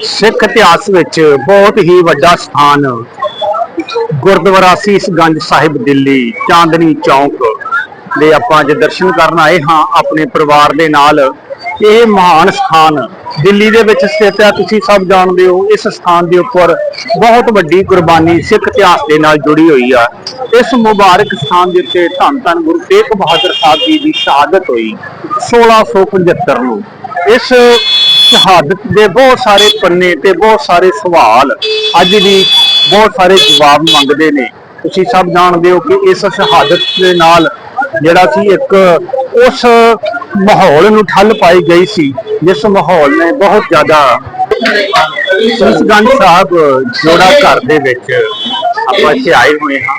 ਸਿੱਖ ਇਤਿਹਾਸ ਵਿੱਚ ਬਹੁਤ ਹੀ ਵੱਡਾ ਸਥਾਨ ਗੁਰਦੁਆਰਾ ਸੀਸਗੰਜ ਸਾਹਿਬ ਦਿੱਲੀ, ਚਾਂਦਨੀ ਚੌਂਕ ਦੇ ਆਪਾਂ ਅੱਜ ਦਰਸ਼ਨ ਕਰਨ ਆਏ ਹਾਂ ਆਪਣੇ ਪਰਿਵਾਰ ਦੇ ਨਾਲ। ਇਹ ਮਹਾਨ ਸਥਾਨ ਦਿੱਲੀ ਦੇ ਵਿੱਚ ਸਥਿਤ ਹੈ, ਤੁਸੀਂ ਸਭ ਜਾਣਦੇ ਹੋ, ਇਸ ਸਥਾਨ ਦੇ ਉੱਪਰ ਬਹੁਤ ਵੱਡੀ ਕੁਰਬਾਨੀ ਸਿੱਖ ਇਤਿਹਾਸ ਦੇ ਨਾਲ ਜੁੜੀ ਹੋਈ ਆ। ਇਸ ਮੁਬਾਰਕ ਸਥਾਨ ਦੇ ਉੱਤੇ ਧੰਨ ਧੰਨ ਗੁਰੂ ਤੇਗ ਬਹਾਦਰ ਸਾਹਿਬ ਜੀ ਦੀ ਸ਼ਹਾਦਤ ਹੋਈ 1675 ਨੂੰ। ਇਸ ਸ਼ਹਾਦਤ ਦੇ ਬਹੁਤ ਸਾਰੇ ਪੰਨੇ ਤੇ ਬਹੁਤ ਸਾਰੇ ਸਵਾਲ ਅੱਜ ਵੀ ਬਹੁਤ ਸਾਰੇ ਜਵਾਬ ਮੰਗਦੇ ਨੇ। ਤੁਸੀਂ ਸਭ ਜਾਣਦੇ ਹੋ ਕਿ ਇਸ ਸ਼ਹਾਦਤ ਦੇ ਨਾਲ ਜਿਹੜਾ ਸੀ ਇੱਕ ਉਸ ਮਾਹੌਲ ਨੂੰ ਠੱਲ ਪਾਈ ਗਈ ਸੀ, ਜਿਸ ਮਾਹੌਲ ਨੇ ਬਹੁਤ ਜ਼ਿਆਦਾ ਸਸਗੰਜ ਸਾਹਿਬ ਜੋੜਾ ਘਰ ਦੇ ਵਿੱਚ ਆਪਾਂ ਇੱਥੇ ਆਏ ਹੋਏ ਹਾਂ।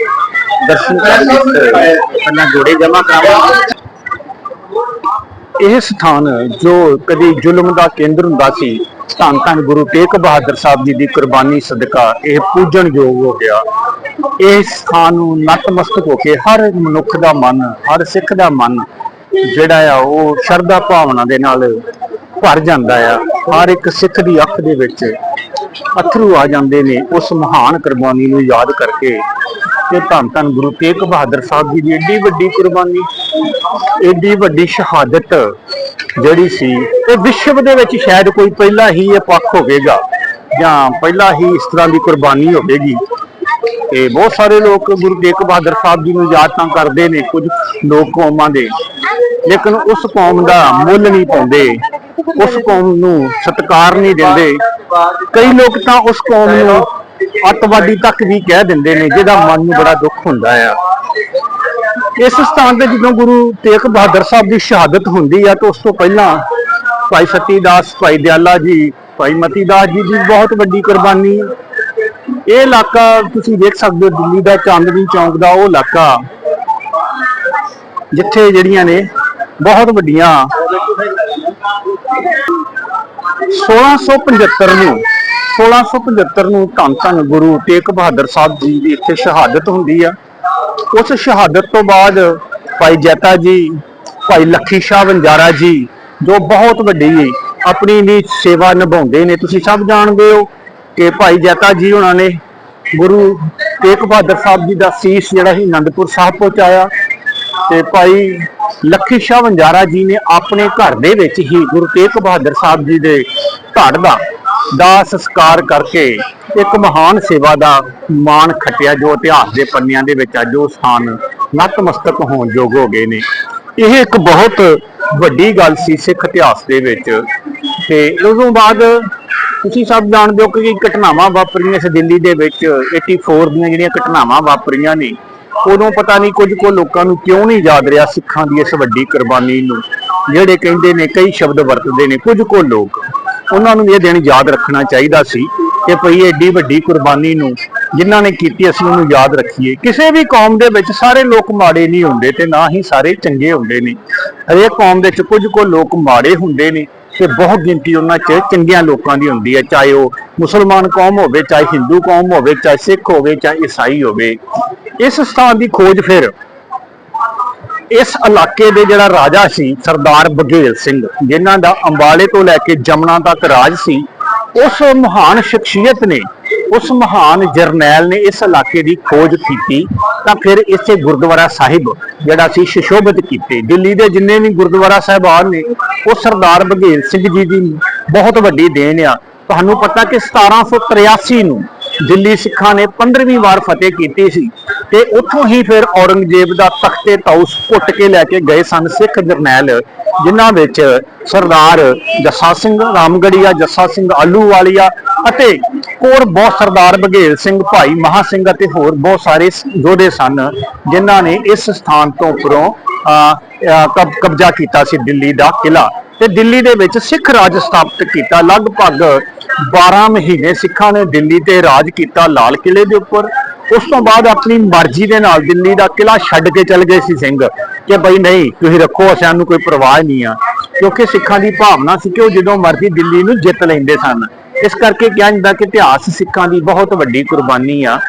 ਦਰਸ਼ਨ ਕਰਨ ਲਈ ਪੰਨਾ ਜੋੜੇ ਜਮਾ ਕਰਾਵਾਂਗੇ। ਇਹ ਸਥਾਨ ਜੋ ਕਦੀ ਜ਼ੁਲਮ ਦਾ ਕੇਂਦਰ ਹੁੰਦਾ ਸੀ, ਧੰਨ ਧੰਨ ਗੁਰੂ ਤੇਗ ਬਹਾਦਰ ਸਾਹਿਬ ਜੀ ਦੀ ਕੁਰਬਾਨੀ ਸਦਕਾ ਇਹ ਪੂਜਣਯੋਗ ਹੋ ਗਿਆ। ਇਸ ਸਥਾਨ ਨੂੰ ਨਤਮਸਤਕ ਹੋ ਕੇ ਹਰ ਮਨੁੱਖ ਦਾ ਮਨ, ਹਰ ਸਿੱਖ ਦਾ ਮਨ ਜਿਹੜਾ ਆ, ਉਹ ਸ਼ਰਧਾ ਭਾਵਨਾ ਦੇ ਨਾਲ ਭਰ ਜਾਂਦਾ ਆ। ਹਰ ਇੱਕ ਸਿੱਖ ਦੀ ਅੱਖ ਦੇ ਵਿੱਚ ਅਥਰੂ ਆ ਜਾਂਦੇ ਨੇ ਉਸ ਮਹਾਨ ਕੁਰਬਾਨੀ ਨੂੰ ਯਾਦ ਕਰਕੇ। ਕਿ ਧੰਨ ਧੰਨ ਗੁਰੂ ਤੇਗ ਬਹਾਦਰ ਸਾਹਿਬ ਜੀ ਦੀ ਏਡੀ ਵੱਡੀ ਕੁਰਬਾਨੀ ਏਡੀ ਵੱਡੀ ਸ਼ਹਾਦਤ ਜਿਹੜੀ ਸੀ, ਇਹ ਵਿਸ਼ਵ ਦੇ ਵਿੱਚ ਸ਼ਾਇਦ ਕੋਈ ਪਹਿਲਾ ਹੀ ਇਹ ਪੱਖ ਹੋਵੇਗਾ, ਜਾਂ ਪਹਿਲਾ ਹੀ ਇਸ ਤਰ੍ਹਾਂ ਦੀ ਕੁਰਬਾਨੀ ਹੋਵੇਗੀ। ਤੇ ਬਹੁਤ ਸਾਰੇ ਲੋਕ ਗੁਰੂ ਤੇਗ ਬਹਾਦਰ ਸਾਹਿਬ ਜੀ ਨੂੰ ਯਾਦ ਤਾਂ ਕਰਦੇ ਨੇ, ਕੁਝ ਲੋਕ ਕੌਮਾਂ ਦੇ। ਲੇਕਿਨ ਉਸ ਕੌਮ ਦਾ ਮੁੱਲ ਨਹੀਂ ਪਾਉਂਦੇ, ਉਸ ਕੌਮ ਨੂੰ ਸਤਿਕਾਰ ਨਹੀਂ ਦਿੰਦੇ। ਕਈ ਲੋਕ ਤਾਂ ਉਸ ਕੌਮ ਨੂੰ ਅੱਤਵਾਦੀ ਤੱਕ ਵੀ ਕਹਿ ਦਿੰਦੇ ਨੇ, ਜਿਹਦਾ ਮਨ ਨੂੰ ਬੜਾ ਦੁੱਖ ਹੁੰਦਾ ਆ। ਇਸ ਸਥਾਨ ਤੇ ਜਦੋਂ ਗੁਰੂ ਤੇਗ ਬਹਾਦਰ ਸਾਹਿਬ ਦੀ ਸ਼ਹਾਦਤ ਹੁੰਦੀ ਆ ਤਾਂ ਉਸ ਤੋਂ ਪਹਿਲਾਂ ਭਾਈ ਸਤੀ ਦਾਸ, ਭਾਈ ਦਿਆਲਾ ਜੀ, ਭਾਈ ਮਤੀ ਦਾਸ ਜੀ ਦੀ ਬਹੁਤ ਵੱਡੀ ਕੁਰਬਾਨੀ। ਇਹ ਇਲਾਕਾ ਤੁਸੀਂ ਦੇਖ ਸਕਦੇ ਹੋ, ਦਿੱਲੀ ਦਾ, ਚਾਂਦਨੀ ਚੌਂਕ ਦਾ ਉਹ ਇਲਾਕਾ, ਜਿੱਥੇ ਜਿਹੜੀਆਂ ਨੇ ਬਹੁਤ ਵੱਡੀਆਂ 1675 ਨੂੰ 1675 ਨੂੰ ਧੰਨ ਧੰਨ ਗੁਰੂ ਤੇਗ ਬਹਾਦਰ ਸਾਹਿਬ ਜੀ ਦੀ ਇੱਥੇ ਸ਼ਹਾਦਤ ਹੁੰਦੀ ਆ। ਉਸ ਸ਼ਹਾਦਤ ਤੋਂ ਬਾਅਦ ਭਾਈ ਜੈਤਾ ਜੀ, ਭਾਈ ਲੱਖੀ ਸ਼ਾਹ ਵੰਜਾਰਾ ਜੀ, ਜੋ ਬਹੁਤ ਵੱਡੀ ਆਪਣੀ ਵੀ ਸੇਵਾ ਨਿਭਾਉਂਦੇ ਨੇ, ਤੁਸੀਂ ਸਭ ਜਾਣਦੇ ਹੋ ਕਿ ਭਾਈ ਜੈਤਾ ਜੀ ਉਹਨਾਂ ਨੇ ਗੁਰੂ ਤੇਗ ਬਹਾਦਰ ਸਾਹਿਬ ਜੀ ਦਾ ਸੀਸ ਜਿਹੜਾ ਸੀ ਅਨੰਦਪੁਰ ਸਾਹਿਬ ਪਹੁੰਚਾਇਆ ਤੇ ਭਾਈ ਲੱਖੀ ਸ਼ਾਹ ਵੰਜਾਰਾ ਜੀ ਨੇ ਆਪਣੇ ਘਰ ਦੇ ਵਿੱਚ ਹੀ ਗੁਰੂ ਤੇਗ ਬਹਾਦਰ ਸਾਹਿਬ ਜੀ ਦੇ ਧੜ ਦਾ ਦਾ ਸੰਸਕਾਰ ਕਰਕੇ ਇੱਕ ਮਹਾਨ ਸੇਵਾ ਦਾ ਮਾਣ ਖੱਟਿਆ ਜੋ ਇਤਿਹਾਸ ਦੇ ਪੰਨਿਆਂ ਦੇ ਵਿੱਚ ਅੱਜ ਉਹ ਸਥਾਨ ਨਤਮਸਤਕ ਹੋਣ ਯੋਗ ਹੋ ਗਏ ਨੇ। ਇਹ ਇੱਕ ਬਹੁਤ ਵੱਡੀ ਗੱਲ ਸੀ ਸਿੱਖ ਇਤਿਹਾਸ ਦੇ ਵਿੱਚ। ਤੇ ਉਸ ਤੋਂ ਬਾਅਦ ਤੁਸੀਂ ਸਭ ਜਾਣਦੇ ਹੋ ਕਿ ਘਟਨਾਵਾਂ ਵਾਪਰੀਆਂ ਇਸ ਦਿੱਲੀ ਦੇ ਵਿੱਚ 84 ਦੀਆਂ ਜਿਹੜੀਆਂ ਘਟਨਾਵਾਂ ਵਾਪਰੀਆਂ ਨੇ, ਉਦੋਂ ਪਤਾ ਨਹੀਂ ਕੁਝ ਕੋ ਲੋਕਾਂ ਨੂੰ ਕਿਉਂ ਨਹੀਂ ਯਾਦ ਰਿਹਾ ਸਿੱਖਾਂ ਦੀ ਇਸ ਵੱਡੀ ਕੁਰਬਾਨੀ ਨੂੰ, ਜਿਹੜੇ ਕਹਿੰਦੇ ਨੇ ਕਈ ਸ਼ਬਦ ਵਰਤਦੇ ਨੇ ਕੁਝ ਕੋ ਲੋਕ। ਉਹਨਾਂ ਨੂੰ ਇਹ ਦਿਨ ਯਾਦ ਰੱਖਣਾ ਚਾਹੀਦਾ ਸੀ। ਕਿ ਭਈ ਐਡੀ ਵੱਡੀ ਕੁਰਬਾਨੀ ਨੂੰ, ਜਿਨ੍ਹਾਂ ਨੇ ਕੀਤੀ ਅਸੀਂ ਉਹਨੂੰ ਯਾਦ ਰੱਖੀਏ। ਕਿਸੇ ਵੀ ਕੌਮ ਦੇ ਵਿੱਚ ਸਾਰੇ ਲੋਕ ਮਾੜੇ ਨਹੀਂ ਹੁੰਦੇ ਤੇ ਨਾ ਹੀ ਸਾਰੇ ਚੰਗੇ ਹੁੰਦੇ ਨੇ। ਹਰੇਕ ਕੌਮ ਦੇ ਵਿੱਚ ਕੁਝ ਕੋ ਲੋਕ ਮਾੜੇ ਹੁੰਦੇ ਨੇ ਤੇ ਬਹੁਤ ਗਿਣਤੀ ਉਹਨਾਂ 'ਚ ਚੰਗਿਆਂ ਲੋਕਾਂ ਦੀ ਹੁੰਦੀ ਹੈ, ਚਾਹੇ ਉਹ ਮੁਸਲਮਾਨ ਕੌਮ ਹੋਵੇ, ਚਾਹੇ ਹਿੰਦੂ ਕੌਮ ਹੋਵੇ, ਚਾਹੇ ਸਿੱਖ ਹੋਵੇ, ਚਾਹੇ ਈਸਾਈ ਹੋਵੇ। ਇਸ ਸਥਾਨ ਦੀ ਖੋਜ ਫਿਰ ਇਸ ਇਲਾਕੇ ਦੇ ਜਿਹੜਾ ਰਾਜਾ ਸੀ ਸਰਦਾਰ ਬਘੇਲ ਸਿੰਘ, ਜਿਨ੍ਹਾਂ ਦਾ ਅੰਬਾਲੇ ਤੋਂ ਲੈ ਕੇ ਜਮਨਾ ਤੱਕ ਰਾਜ ਸੀ ਉਸ ਮਹਾਨ ਸ਼ਖਸੀਅਤ ਨੇ, ਉਸ ਮਹਾਨ ਜਰਨੈਲ ਨੇ ਇਸ ਇਲਾਕੇ ਦੀ ਖੋਜ ਕੀਤੀ, ਤਾਂ ਫਿਰ ਇਸੇ ਗੁਰਦੁਆਰਾ ਸਾਹਿਬ, ਜਿਹੜਾ ਸੀ ਸ਼ਿਸ਼ੋਭਿਤ ਕੀਤੇ। ਦਿੱਲੀ ਦੇ ਜਿੰਨੇ ਵੀ ਗੁਰਦੁਆਰਾ ਸਾਹਿਬਾਨ ਨੇ, ਉਹ ਸਰਦਾਰ ਬਘੇਲ ਸਿੰਘ ਜੀ ਦੀ ਬਹੁਤ ਵੱਡੀ ਦੇਣ ਆ। ਤੁਹਾਨੂੰ ਪਤਾ ਕਿ 1783 ਨੂੰ ਦਿੱਲੀ ਸਿੱਖਾਂ ਨੇ 15ਵੀਂ ਵਾਰ ਫਤਿਹ ਕੀਤੀ ਸੀ ਤੇ ਉੱਥੋਂ ਹੀ ਫਿਰ ਔਰੰਗਜ਼ੇਬ ਦਾ ਤਖਤੇ ਤੌਸ ਪੁੱਟ ਕੇ ਲੈ ਕੇ ਗਏ ਸਨ ਸਿੱਖ ਜਰਨੈਲ ਜਿਨ੍ਹਾਂ ਵਿੱਚ ਸਰਦਾਰ ਜੱਸਾ ਸਿੰਘ ਰਾਮਗੜੀਆ ਜੱਸਾ ਸਿੰਘ ਆਲੂਵਾਲੀਆ ਅਤੇ ਹੋਰ ਬਹੁਤ ਸਰਦਾਰ ਬਘੇਲ ਸਿੰਘ ਭਾਈ ਮਹਾ ਸਿੰਘ ਅਤੇ ਹੋਰ ਬਹੁਤ ਸਾਰੇ ਯੋਧੇ ਸਨ ਜਿਨ੍ਹਾਂ ਨੇ ਇਸ ਸਥਾਨ ਤੋਂ ਉੱਪਰੋਂ ਅਹ, ਕਬ- ਕਬਜ਼ਾ ਕੀਤਾ ਸੀ ਦਿੱਲੀ ਦਾ ਕਿਲਾ ਤੇ ਦਿੱਲੀ ਦੇ ਵਿੱਚ ਸਿੱਖ ਰਾਜ ਸਥਾਪਿਤ ਕੀਤਾ। ਲਗਭਗ 12 ਮਹੀਨੇ ਸਿੱਖਾਂ ਨੇ ਦਿੱਲੀ ਤੇ ਰਾਜ ਕੀਤਾ ਲਾਲ ਕਿਲੇ ਦੇ ਉੱਪਰ। ਉਸ ਤੋਂ ਬਾਅਦ ਆਪਣੀ ਮਰਜ਼ੀ ਦੇ ਨਾਲ ਦਿੱਲੀ ਦਾ ਕਿਲਾ ਛੱਡ ਕੇ ਚਲ ਗਏ ਸੀ ਸਿੰਘ। ਕਿ ਬਈ ਨਹੀਂ, ਤੁਸੀਂ ਰੱਖੋ ਸਾਨੂੰ ਕੋਈ ਪਰਵਾਹ ਨਹੀਂ ਆ। ਕਿਉਂਕਿ ਸਿੱਖਾਂ ਦੀ ਭਾਵਨਾ ਸੀ ਕਿ ਉਹ ਜਦੋਂ ਮਰਜ਼ੀ ਦਿੱਲੀ ਨੂੰ ਜਿੱਤ ਲੈਂਦੇ ਸਨ। ਇਸ ਕਰਕੇ ਕਿਹਾ ਜਾਂਦਾ ਕਿ ਇਤਿਹਾਸ ਸਿੱਖਾਂ ਦੀ ਬਹੁਤ ਵੱਡੀ ਕੁਰਬਾਨੀ ਆ।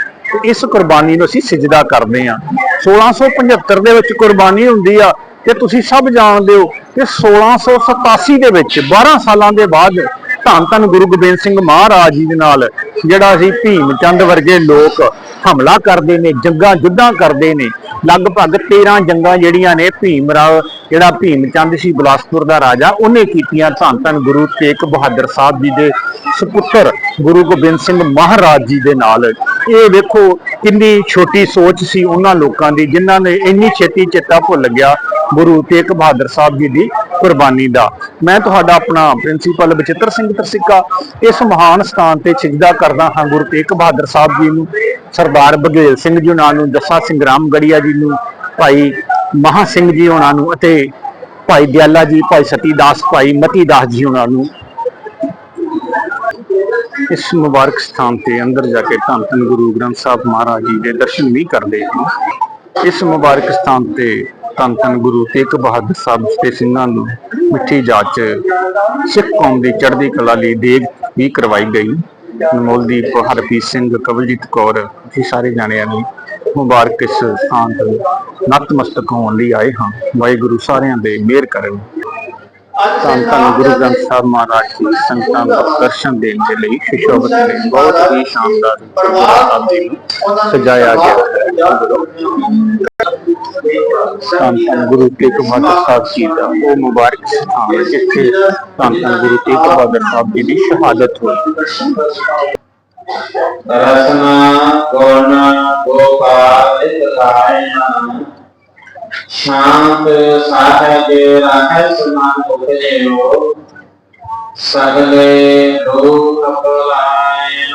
ਇਸ ਕੁਰਬਾਨੀ ਨੂੰ ਅਸੀਂ ਸਿਜਦਾ ਕਰਦੇ ਆ। 1675 ਦੇ ਵਿੱਚ ਕੁਰਬਾਨੀ ਹੁੰਦੀ ਆ ਤੇ ਤੁਸੀਂ ਸਭ ਜਾਣਦੇ ਹੋ ਕਿ 1687 ਦੇ ਵਿੱਚ 12 ਸਾਲਾਂ ਦੇ ਬਾਅਦ ਧੰਨ ਧੰਨ ਗੁਰੂ ਗੋਬਿੰਦ ਸਿੰਘ ਮਹਾਰਾਜ ਜੀ ਦੇ ਨਾਲ, ਜਿਹੜਾ ਸੀ ਭੀਮ ਚੰਦ ਵਰਗੇ ਲੋਕ ਹਮਲਾ ਕਰਦੇ ਨੇ, ਜੰਗਾਂ ਜੁੱਧਾਂ ਕਰਦੇ ਨੇ, ਲਗਭਗ 13 ਜੰਗਾਂ ਜਿਹੜੀਆਂ ਨੇ ਭੀਮ ਰਾਵ, ਜਿਹੜਾ ਭੀਮ ਚੰਦ ਸੀ ਬਿਲਾਸਪੁਰ ਦਾ ਰਾਜਾ, ਉਹਨੇ ਕੀਤੀਆਂ ਧੰਨ ਧੰਨ ਗੁਰੂ ਤੇਗ ਬਹਾਦਰ ਸਾਹਿਬ ਜੀ ਦੇ ਸੁਪੁੱਤਰ ਗੁਰੂ ਗੋਬਿੰਦ ਸਿੰਘ ਮਹਾਰਾਜ ਜੀ ਦੇ ਨਾਲ। ਇਹ ਵੇਖੋ ਕਿੰਨੀ ਛੋਟੀ ਸੋਚ ਸੀ ਉਹਨਾਂ ਲੋਕਾਂ ਦੀ, ਜਿਨ੍ਹਾਂ ਨੇ ਇੰਨੀ ਛੇਤੀ ਚੇਤਾ ਭੁੱਲ ਗਿਆ ਗੁਰੂ ਤੇਗ ਬਹਾਦਰ ਸਾਹਿਬ ਜੀ ਦੀ ਕੁਰਬਾਨੀ ਦਾ। ਮੈਂ ਤੁਹਾਡਾ ਆਪਣਾ ਪ੍ਰਿੰਸੀਪਲ ਬਚਿੱਤਰ ਸਿੰਘ ਤਰਸਿੱਕਾ ਇਸ ਮਹਾਨ ਸਥਾਨ ਤੇ ਸਿਜਦਾ ਕਰਦਾ ਹਾਂ ਗੁਰੂ ਤੇਗ ਬਹਾਦਰ ਸਾਹਿਬ ਜੀ ਨੂੰ, ਸਰਦਾਰ ਬਘੇਲ ਸਿੰਘ ਜੀ ਉਹਨਾਂ ਨੂੰ, ਜੱਸਾ ਸਿੰਘ ਰਾਮਗੜੀਆ ਜੀ ਨੂੰ, ਭਾਈ ਮਹਾ ਸਿੰਘ ਜੀ ਉਹਨਾਂ ਨੂੰ ਅਤੇ ਭਾਈ ਦਿਆਲਾ ਜੀ, ਭਾਈ ਸਤੀ ਦਾਸ, ਭਾਈ ਮਤੀ ਦਾਸ ਜੀ ਉਹਨਾਂ ਨੂੰ ਇਸ ਮੁਬਾਰਕ ਸਥਾਨ ਤੇ ਅੰਦਰ ਜਾ ਕੇ ਧੰਨ ਧੰਨ ਗੁਰੂ ਗ੍ਰੰਥ ਸਾਹਿਬ ਮਹਾਰਾਜ ਜੀ ਦੇ ਦਰਸ਼ਨ ਵੀ ਕਰਦੇ ਹਾਂ। ਇਸ ਮੁਬਾਰਕ ਸਥਾਨ ਤੇ ਧੰਨ ਧੰਨ ਗੁਰੂ ਤੇਗ ਬਹਾਦਰ ਸਾਹਿਬ ਤੇ ਸਿੰਘਾਂ ਨੂੰ ਮਿੱਠੀ ਜਾਚ ਸਿੱਖ ਕੌਮ ਦੀ ਚੜ੍ਹਦੀ ਕਲਾ ਲਈ ਦੇਗ ਵੀ ਕਰਵਾਈ ਗਈ। ਅਨਮੋਲਦੀਪ ਹਰਪ੍ਰੀਤ ਸਿੰਘ ਕਵਲਜੀਤ ਕੌਰ ਇਹ ਸਾਰੇ ਜਾਣਿਆਂ ਨੂੰ ਮੁਬਾਰਕ ਇਸ ਸਥਾਨ ਤੇ ਨਤਮਸਤਕ ਹੋਣ ਲਈ ਆਏ ਹਾਂ। ਵਾਹਿਗੁਰੂ ਸਾਰਿਆਂ ਦੇ ਮਿਹਰ ਕਰਨ। ਧੰਨ ਧੰਨ ਗੁਰੂ ਗ੍ਰੰਥ ਸਾਹਿਬ ਮਹਾਰਾਜ ਜੀ ਸੰਗਤਾਂ ਦਾ ਦਰਸ਼ਨ ਦੇਣ ਦੇ ਲਈ ਸ਼ਿਸ਼ੋਵਤ ਨੇ ਬਹੁਤ ਹੀ ਸ਼ਾਨਦਾਰ ਜੀ ਨੂੰ ਸਜਾਇਆ ਗਿਆ ਹੈ। ਧੰਨ ਧੰਨ ਗੁਰੂ ਤੇਗ ਬਹਾਦਰ ਸਾਹਿਬ ਜੀ ਦਾ ਉਹ ਮੁਬਾਰਕ ਸਥਾਨ ਹੈ ਜਿੱਥੇ ਧੰਨ ਧੰਨ ਗੁਰੂ ਤੇਗ ਬਹਾਦਰ ਸਾਹਿਬ ਜੀ ਦੀ ਸ਼ਹਾਦਤ ਹੋਈ ਰਸਨਾ ਗੁਣ ਗੋਪਾਲਿਤ ਕਾਇਨਾ ਸ਼ਾਂਤ ਸਾਹਿਜ ਰਹਿ ਸਮਾਨ ਉਪਜਿਓ ਸਗਲੇ ਲੋਕ ਪਲਾਇਨ